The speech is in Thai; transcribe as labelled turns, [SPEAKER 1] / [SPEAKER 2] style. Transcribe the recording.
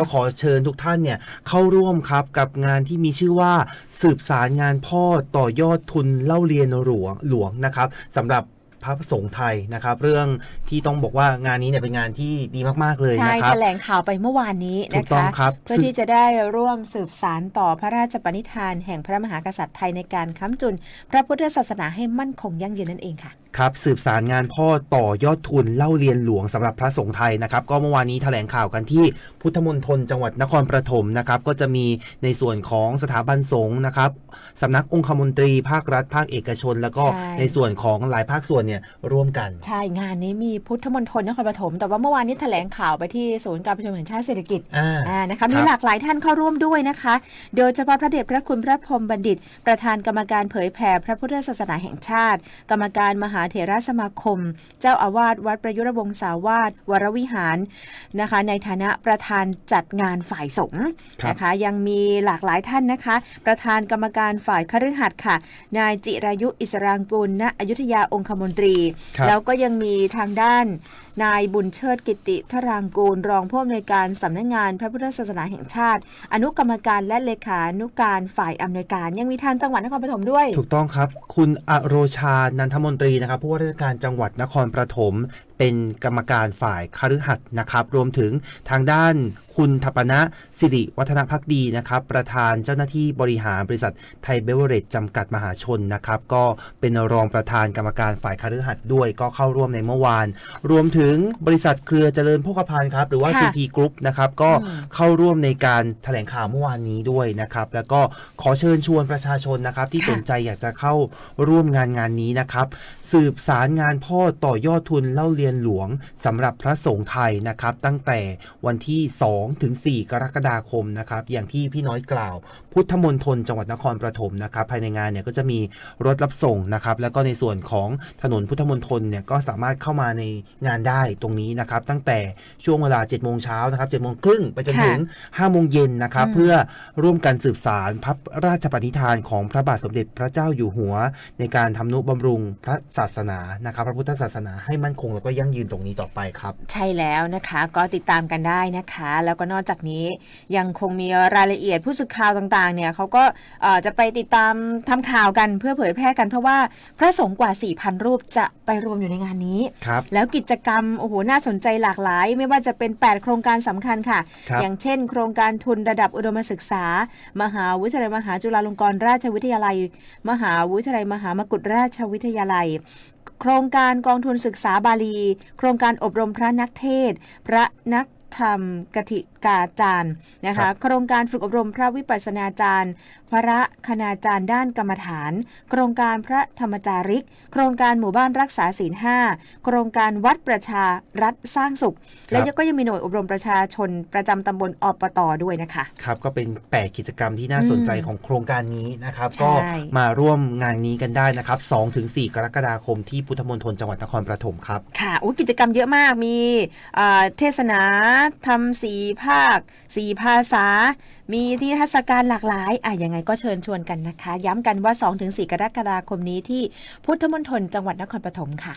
[SPEAKER 1] ก็ขอเชิญทุกท่านเนี่ยเข้าร่วมครับกับงานที่มีชื่อว่าสืบสารงานพ่อต่อยอดทุนเล่าเรียนหลวงหลวงนะครับสำหรับพระสงฆ์ไทยนะครับ เรื่องที่ต้องบอกว่างานนี้เนี่ยเป็นงานที่ดีมาก ๆ เลย
[SPEAKER 2] ใช่
[SPEAKER 1] นะครั
[SPEAKER 2] แถ
[SPEAKER 1] บ
[SPEAKER 2] ลงข่าวไปเมื่อวานนี้
[SPEAKER 1] ถู
[SPEAKER 2] นะ
[SPEAKER 1] กต้อง
[SPEAKER 2] คะ
[SPEAKER 1] ครับ
[SPEAKER 2] เพื่อที่จะได้ร่วมสืบสารต่อพระราชปณิธาน แห่งพระมหากษัตริย์ไทยในการค้ำจุน พระพุทธศาสนาให้มั่นคงยั่งยืนนั่นเองค่ะ
[SPEAKER 1] ครับสืบสารงานพ่อต่อยอดทุนเล่าเรียนหลวงสำหรับพระสงฆ์ไทยนะครับก็เมื่อวานนี้แถลงข่าวกันที่พุทธมณฑลจังหวัดนครปฐมนะครับก็จะมีในส่วนของสถาบันสงฆ์นะครับสำนักองคมนตรีภาครัฐภาคเอกชน แล้วก็
[SPEAKER 2] ใช่
[SPEAKER 1] ในส่วนของหลายภาคส่วนเนี่ยร่วมกัน
[SPEAKER 2] ใช่งานนี้มีพุทธมณฑลนครปฐมแต่ว่าเมื่อวานนี้แถลงข่าวไปที่ศูนย์การประชุมแห่งชาติเศรษฐกิจ
[SPEAKER 1] อ่า
[SPEAKER 2] อ่านะคะมีหลากหลายท่านเข้าร่วมด้วยนะคะ โดยเฉพาะพระเดชพระคุณพระพรหมบัณฑิต ประธานกรรมการเผยแผ่พระพุทธศาสนาแห่งชาติ กรรมการมหาเถรสมาคม เจ้าอาวาสวัดประยุรวงศาวาสวรวิหารนะคะ ในฐานะประธานจัดงานฝ่ายสงฆ์
[SPEAKER 1] ครับ
[SPEAKER 2] นะคะ ยังมีหลากหลายท่านนะคะ ประธานกรรมการฝ่ายคฤหัสถ์ค่ะ นายจิรายุอิสรางกุลณอยุธยาองคมนตรี
[SPEAKER 1] ครับ
[SPEAKER 2] แล้วก็ยังมีทางด้าน นายบุญเชิดกิติทรางกูล รองผู้อำนวยการสำนักงานพระพุทธศาสนาแห่งชาติ อนุกรรมการและเลขานุการฝ่ายอำนวยการ ยังมีทางจังหวัดนครปฐมด้วย
[SPEAKER 1] ถูกต้องครับ คุณอโรชา นันทมนตรีนะครับผู้ว่าราชการจังหวัดนครปฐม เป็นกรรมการฝ่ายคฤหัสถ์นะครับ รวมถึงทางด้านคุณทัปนะสิริวัฒนพักดีนะครับ ประธานเจ้าหน้าที่บริหารบริษัทไทยเบเวอเรจจำกัดมหาชนนะครับ ก็เป็นรองประธานกรรมการฝ่ายคฤหัสถ์ด้วยก็เข้าร่วมในเมื่อวาน รวมถึงบริษัทเครือเจริญโภคภัณฑ์ครับ หรือว่า
[SPEAKER 2] ค่ะ
[SPEAKER 1] CP Group นะครับก็
[SPEAKER 2] อืม
[SPEAKER 1] เข้าร่วมในการแถลงข่าวเมื่อวานนี้ด้วยนะครับ แล้วก็ขอเชิญชวนประชาชนนะครับ ที่
[SPEAKER 2] ค่ะ
[SPEAKER 1] สนใจอยากจะเข้าร่วมงานงานนี้นะครับ สืบสารงานพ่อต่อยอดทุนเล่าเรียนหลวงสำหรับพระสงฆ์ไทยนะครับ ตั้งแต่วันที่ 2 ถึง 4 กรกฎาคมนะครับ อย่างที่พี่น้อยกล่าว พุทธมณฑลจังหวัดนครปฐมนะครับ ภายในงานเนี่ยก็จะมีรถรับส่งนะครับ แล้วก็ในส่วนของถนนพุทธมณฑลเนี่ยก็สามารถเข้ามาในงานได้ตรงนี้นะครับ ตั้งแต่ช่วงเวลา7โมงเช้านะครับ7โมงครึ่งไปจนถึง5โมงเย็นนะครับ
[SPEAKER 2] อืม
[SPEAKER 1] เพื่อร่วมกันสืบสารพระราชปณิธานของพระบาทสมเด็จพระเจ้าอยู่หัว ในการทำนุบำรุงพระศาสนานะครับ พระพุทธศาสนาให้มั่นคงแล้วก็ยั่งยืนตรงนี้ต่อไปครับ
[SPEAKER 2] ใช่แล้วนะคะก็ติดตามกันได้นะคะ แล้วก็นอกจากนี้ยังคงมีรายละเอียดผู้สื่อข่าวต่างๆเนี่ยเขาก็เอ่อจะไปติดตามทำข่าวกันเพื่อเผยแพร่กันเพราะว่าพระสงฆ์กว่า 4,000 รูปจะไปรวมอยู่ในงานนี้
[SPEAKER 1] ครับ
[SPEAKER 2] แล้วกิจกรรมโอ้โหน่าสนใจหลากหลาย ไม่ว่าจะเป็น 8 โครงการสำคัญค่ะ
[SPEAKER 1] ครับ
[SPEAKER 2] อย่างเช่น โครงการทุนระดับอุดมศึกษา มหาวิทยาลัยมหาจุฬาลงกรณราชวิทยาลัย มหาวิทยาลัยมหามกุฏราชวิทยาลัย โครงการกองทุนศึกษาบาลี โครงการอบรมพระนักเทศ พระนัก ธรรมกติกาจารย์นะ
[SPEAKER 1] ครั
[SPEAKER 2] คะ
[SPEAKER 1] บ
[SPEAKER 2] โครงการฝึกอบรมพระวิปัสสนาจารย์ พระคณาจารย์ด้านกรรมฐาน โครงการพระธรรมจาริก โครงการหมู่บ้านรักษาศีลห้าโครงการวัดประชารัฐสร้างสุข และก็ยังมีหน่วยอบรมประชาชนประจำตำบลอปตด้วยนะคะ
[SPEAKER 1] ครับ ก็เป็น8กิจกรรมที่น่าสนใจของโครงการนี้นะครับ
[SPEAKER 2] ใช่
[SPEAKER 1] ก็มาร่วมงานนี้กันได้นะครับ2ถึง4กรกฎาคมที่พุทธมณฑลจังหวัดนครปฐมครับ
[SPEAKER 2] ค่ะโอ้กิจกรรมเยอะมากมีเอ่อเทศนาทำสีภาคสีภาษา มีที่เทรรศการหลากหลายอะยังไงก็เชิญชวนกันนะคะ ย้ำกันว่า 2-4 กรกฎาคมนี้ที่พุทธมณฑลจังหวัดนครปฐมค่ะ